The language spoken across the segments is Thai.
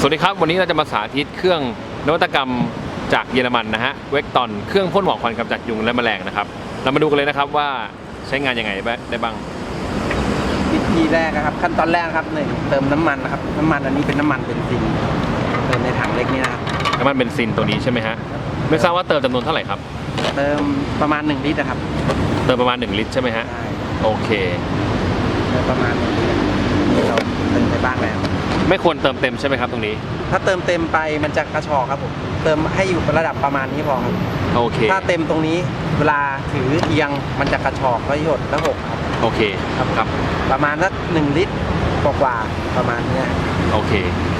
สวัสดีครับ วันนี้เราจะมาสาธิตเครื่องนวัตกรรมจากเยอรมันนะฮะเวกตอนเครื่องพ่นหมอกควันกำจัดยุงและแมลงนะครับ เรามาดูกันเลยนะครับว่าใช้งานยังไงได้บ้าง วิธีแรกนะครับ ขั้นตอนแรกนะครับหนึ่งเติมน้ำมันนะครับน้ำมันอันนี้เป็นน้ำมันเบนซินเติมในถังเล็กนี่นะครับน้ำมันเบนซินตัวนี้ใช่ไหมฮะไม่ทราบว่าเติมจำนวนเท่าไหร่ครับ เติมประมาณ 1 ลิตรนะครับ เติมประมาณ 1 ลิตรใช่ไหมฮะใช่โอเคเติมประมาณ1ลิตรที่เราเติม ไปบ้างแล้ว ไม่ควรเติมเต็มใช่ไหมครับตรงนี้ ถ้าเติมเต็มไปมันจะกระชอกครับผมเติมให้อยู่ระดับประมาณนี้พอครับโอเค ถ้าเต็มตรงนี้เวลาถือเอียงมันจะกระชอกแล้วหยดแล้วหกครับ โอเค ครับครับประมาณสักหนึ่งลิตรกว่าๆประมาณเนี้ยโอเค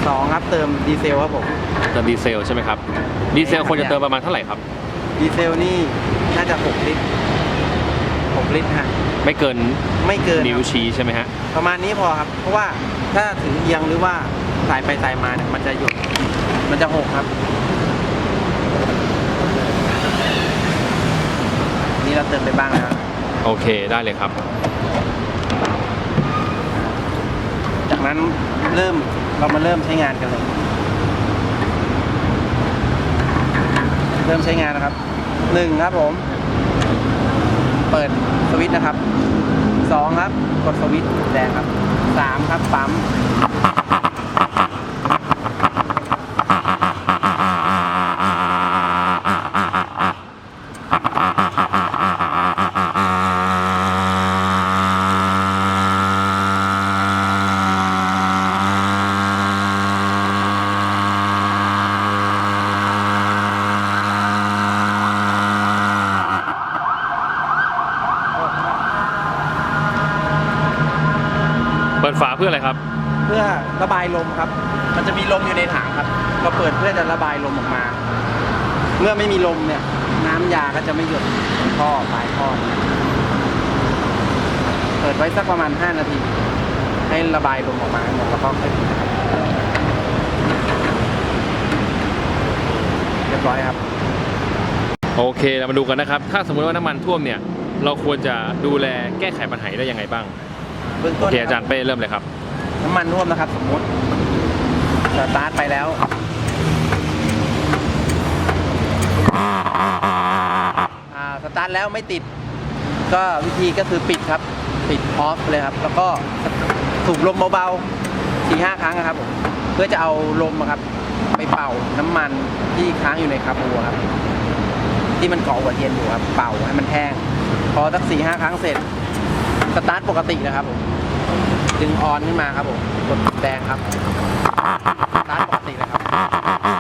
สองครับเติมดีเซลครับผม เติมดีเซลใช่ไหมครับ ดีเซลควรจะเติมประมาณเท่าไหร่ครับ ดีเซลนี่น่าจะ 6 ลิตร 6 ลิตรฮะ ไม่เกินไม่เกินนิ้วครับชี้ใช่ไหมฮะ ประมาณนี้พอครับ เพราะว่าถ้าถือเอียงหรือว่าสายไปสายมาเนี่ยมันจะหยุดมันจะหกครับ นี่เราเติมไปบ้างแล้วโอเคได้เลยครับ จากนั้นเริ่มเรามาเริ่มใช้งานกันเลย เริ่มใช้งานนะครับหนึ่งครับผม เปิด สวิตช์นะครับสองครับ กดสวิตช์แดงครับสามครับปั๊ม ปิดฝาเพื่ออะไรครับ เพื่อระบายลมครับ มันจะมีลมอยู่ในถังครับ เราเปิดเพื่อจะระบายลมออกมา เมื่อไม่มีลมเนี่ย น้ำยาก็จะไม่หยดในท่อปลายท่อเนี่ยเปิดไว้สักประมาณ 5 นาที ให้ระบายลมออกมาหมดแล้วก็ค่อยปิดครับเรียบร้อยครับ โอเคเรามาดูกันนะครับ ถ้าสมมติว่าน้ำมันท่วมเนี่ย เราควรจะดูแลแก้ไขปัญหาได้ยังไงบ้าง เบื้องโอต้นเคอาจารย์เป้เริ่มเลยครับ น้ำมันร่วมนะครับ สมมติสตาร์ทไปแล้ว อ่าสตาร์ทแล้วไม่ติด ก็วิธีก็คือปิดครับ ปิดออฟเลยครับ แล้วก็สูบลมเบาๆสี่ห้าครั้งนะครับผมเพื่อจะเอาลมอะครับ ไปเป่าน้ำมันที่ค้างอยู่ในคาบูอะครับ ที่มันเกาะหัวเทียนอยู่ครับเป่าให้มันแห้ง พอสักสี่ห้าครั้งเสร็จ สตาร์ทปกตินะครับผมดึงออนขึ้นมาครับผมกดปุ่มแดงครับสตาร์ทปกติเลยครับเนี่ยครับ